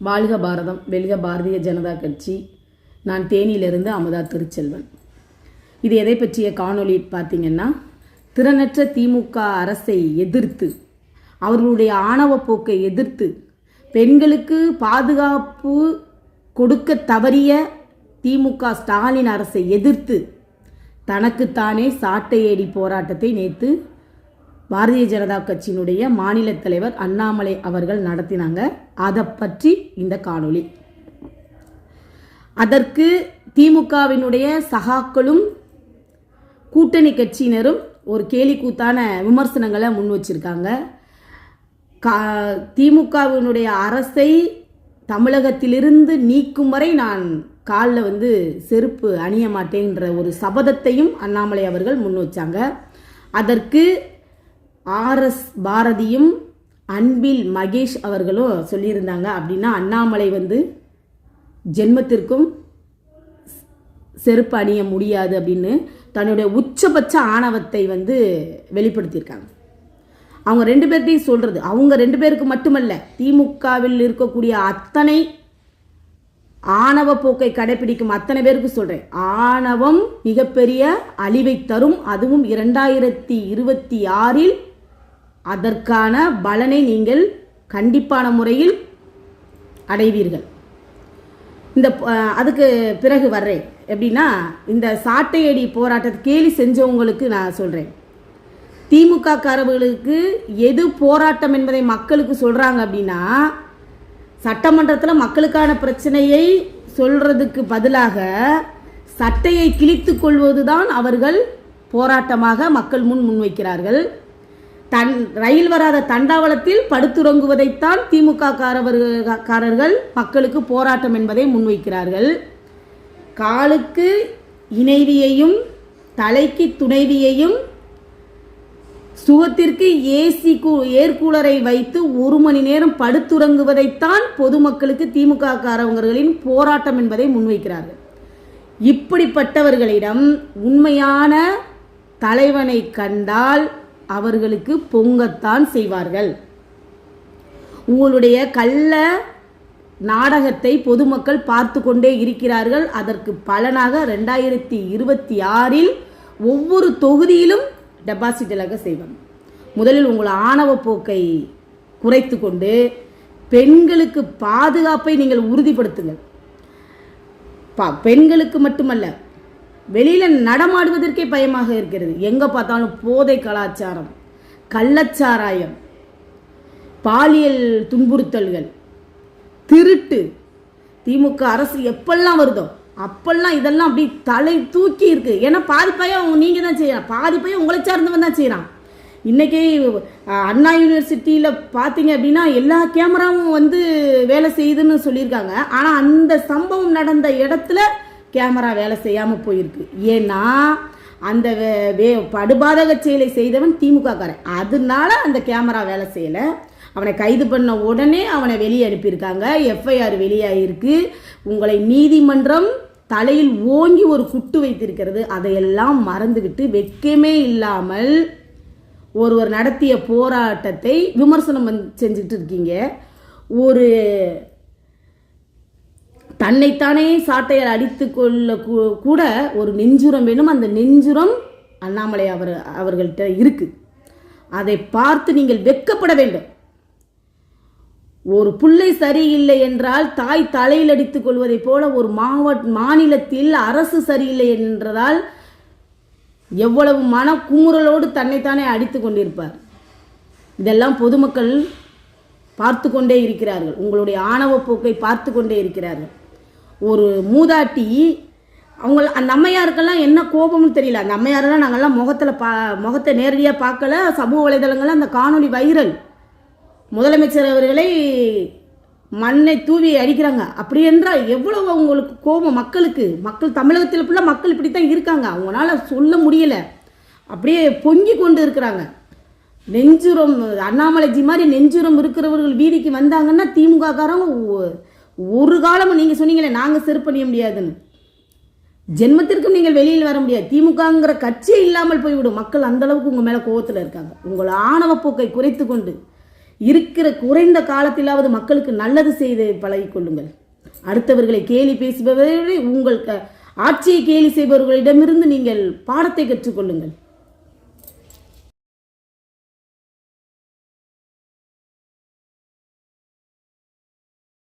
வாழ்க பாரதம் வெல்க பாரதிய ஜனதா கட்சி நான் தேனியிலிருந்து அமுதா திருச்செல்வன். இது எதை பற்றிய காணொளி பார்த்தீங்கன்னா திறனற்ற திமுக அரசை எதிர்த்து அவர்களுடைய ஆணவ போக்கை எதிர்த்து பெண்களுக்கு பாதுகாப்பு கொடுக்க தவறிய திமுக ஸ்டாலின் அரசை எதிர்த்து தனக்குத்தானே சாட்டையேடி போராட்டத்தை நேற்று பாரதிய ஜனதா கட்சியினுடைய மாநில தலைவர் அண்ணாமலை அவர்கள் நடத்தினாங்க. அதை பற்றி இந்த காணொளி. அதற்கு திமுகவினுடைய சகாக்களும் கூட்டணி கட்சியினரும் ஒரு கேலி கூத்தான விமர்சனங்களை முன் வச்சிருக்காங்க. கா திமுகவினுடைய அரசை தமிழகத்திலிருந்து நீக்கும் வரை நான் காலில் வந்து செருப்பு அணிய மாட்டேன்ற ஒரு சபதத்தையும் அண்ணாமலை அவர்கள் முன் வச்சாங்க. அதற்கு ஆர்எஸ் பாரதியும் அன்பில் மகேஷ் அவர்களும் சொல்லியிருந்தாங்க அப்படின்னா அண்ணாமலை வந்து ஜென்மத்திற்கும் செருப்பு அணிய முடியாது அப்படின்னு தன்னுடைய உச்சபட்ச ஆணவத்தை வந்து வெளிப்படுத்தியிருக்காங்க. அவங்க ரெண்டு பேர்த்தையும் சொல்கிறது அவங்க ரெண்டு பேருக்கு மட்டுமல்ல திமுகவில் இருக்கக்கூடிய அத்தனை ஆணவ போக்கை கடைபிடிக்கும் அத்தனை பேருக்கு சொல்கிறேன் ஆணவம் மிகப்பெரிய அழிவை தரும். அதுவும் இரண்டாயிரத்தி இருபத்தி ஆறில் அதற்கான பலனை நீங்கள் கண்டிப்பான முறையில் அடைவீர்கள். இந்த அதுக்கு பிறகு வர்றேன். எப்படின்னா இந்த சாட்டையடி போராட்டத்தை கேலி செஞ்சவங்களுக்கு நான் சொல்கிறேன் திமுக காரர்களுக்கு எது போராட்டம் என்பதை மக்களுக்கு சொல்கிறாங்க அப்படின்னா சட்டமன்றத்தில் மக்களுக்கான பிரச்சனையை சொல்கிறதுக்கு பதிலாக சட்டையை கிழித்து கொள்வதுதான் அவர்கள் போராட்டமாக மக்கள் முன் முன்வைக்கிறார்கள். தன் ரயில் வராத தண்டாவளத்தில் படுத்துறங்குவதைத்தான் திமுக காரர்கள் மக்களுக்கு போராட்டம் என்பதை முன்வைக்கிறார்கள். காலுக்கு இணைவியையும் தலைக்கு துணைவியையும் சுகத்திற்கு ஏசி கூ ஏர்கூலரை வைத்து ஒரு மணி நேரம் படுத்துறங்குவதைத்தான் பொதுமக்களுக்கு திமுக காரவர்களின் போராட்டம் என்பதை முன்வைக்கிறார்கள். இப்படிப்பட்டவர்களிடம் உண்மையான தலைவனை கண்டால் அவர்களுக்கு பொங்கத்தான் செய்வார்கள். உங்களுடைய கள்ள நாடகத்தை பொதுமக்கள் பார்த்து கொண்டே இருக்கிறார்கள். அதற்கு பலனாக ரெண்டாயிரத்தி இருபத்தி ஆறில் ஒவ்வொரு தொகுதியிலும் டெபாசிட்டலாக செய்வோம். செய்வாங்க முதலில் உங்கள் ஆணவ போக்கை குறைத்து கொண்டு பெண்களுக்கு பாதுகாப்பை நீங்கள் உறுதிப்படுத்துங்கள். பா பெண்களுக்கு மட்டுமல்ல வெளியில் நடமாடுவதற்கே பயமாக இருக்கிறது. எங்கே பார்த்தாலும் போதை கலாச்சாரம் கள்ளச்சாராயம் பாலியல் துன்புறுத்தல்கள் திருட்டு. திமுக அரசு எப்பெல்லாம் வருதோ அப்பெல்லாம் இதெல்லாம் அப்படி தலை தூக்கி இருக்கு. ஏன்னா பாதி பையன் நீங்கள் தான் செய்யலாம் பாதி பையன் உங்களை சார்ந்தவன் தான் செய்கிறான் இன்றைக்கி அண்ணா யூனிவர்சிட்டியில் பார்த்தீங்க அப்படின்னா எல்லா கேமராவும் வந்து வேலை செய்யுதுன்னு சொல்லியிருக்காங்க. ஆனால் அந்த சம்பவம் நடந்த இடத்துல கேமரா வேலை செய்யாமல் போயிருக்கு. ஏன்னா அந்த வே- வே படுபாதக செயலை செய்தவன் திமுக காரன் அதனால அந்த கேமரா வேலை செய்யலை. அவனை கைது பண்ண உடனே அவனை வெளியே அனுப்பியிருக்காங்க. எஃப்ஐஆர் வெளியாகிருக்கு உங்களை நீதிமன்றம் தலையில் ஓங்கி ஒரு குட்டு வைத்திருக்கிறது. அதையெல்லாம் மறந்துக்கிட்டு வெட்கமே இல்லாமல் ஒருவர் நடத்திய போராட்டத்தை விமர்சனம் செஞ்சுக்கிட்டு செஞ்சுட்டு இருக்கீங்க. ஒரு தன்னைத்தானே சாட்டையால் அடித்து கொள்ள கூ- கூட ஒரு நெஞ்சுரம் வேணும். அந்த நெஞ்சுரம் அண்ணாமலை அவர் அவர்கள்ட்ட இருக்குது அதை பார்த்து நீங்கள் வெட்கப்பட வேண்டும். ஒரு புள்ளை சரியில்லை என்றால் தாய் தலையில் அடித்துக் கொள்வதைப் போல ஒரு மாவட்ட மாநிலத்தில் அரசு சரியில்லை என்றதால் எவ்வளவு மன குமுறலோடு தன்னைத்தானே அடித்து கொண்டிருப்பார். இதெல்லாம் பொதுமக்கள் பார்த்து கொண்டே இருக்கிறார்கள். உங்களுடைய ஆணவ போக்கை பார்த்து கொண்டே இருக்கிறார்கள். ஒரு மூதாட்டி அவங்க அந்த அம்மையாருக்கெல்லாம் என்ன கோபம்னு தெரியல. அந்த அம்மையாரெல்லாம் நாங்கள்லாம் முகத்தில் பா முகத்தை நேரடியாக பார்க்கல. சமூக வலைதளங்கள்ல அந்த காணொளி வைரல். முதலமைச்சர் அவர்களை மண்ணை தூவி அடிக்கிறாங்க. அப்படி என்றால் எவ்வளவு அவங்களுக்கு கோபம் மக்களுக்கு? மக்கள் தமிழகத்தில் ஃபுல்லாக மக்கள் இப்படி தான் இருக்காங்க. அவங்களால சொல்ல முடியல. அப்படியே பொங்கி கொண்டு இருக்கிறாங்க. நெஞ்சுரம் அண்ணாமலைஜி மாதிரி நெஞ்சுரம் இருக்கிறவர்கள் வீதிக்கு வந்தாங்கன்னா திமுக காரங்க ஒரு காலமும் நீங்கள் சொன்னீங்களே நாங்கள் செருப்பணிய முடியாதுன்னு. ஜென்மத்திற்கும் நீங்கள் வெளியில் வர முடியாது. திமுகங்கிற கட்சியே இல்லாமல் போய்விடும். மக்கள் அந்த அளவுக்கு உங்கள் மேலே கோவத்தில் இருக்காங்க. உங்கள் ஆணவ போக்கை குறைத்து கொண்டு இருக்கிற குறைந்த காலத்திலாவது மக்களுக்கு நல்லது செய்து பழகிக்கொள்ளுங்கள் அடுத்தவர்களை கேலி பேசுபவர்களை உங்கள் க- ஆட்சியை கேலி செய்பவர்களிடமிருந்து நீங்கள் பாடத்தை கற்றுக்கொள்ளுங்கள்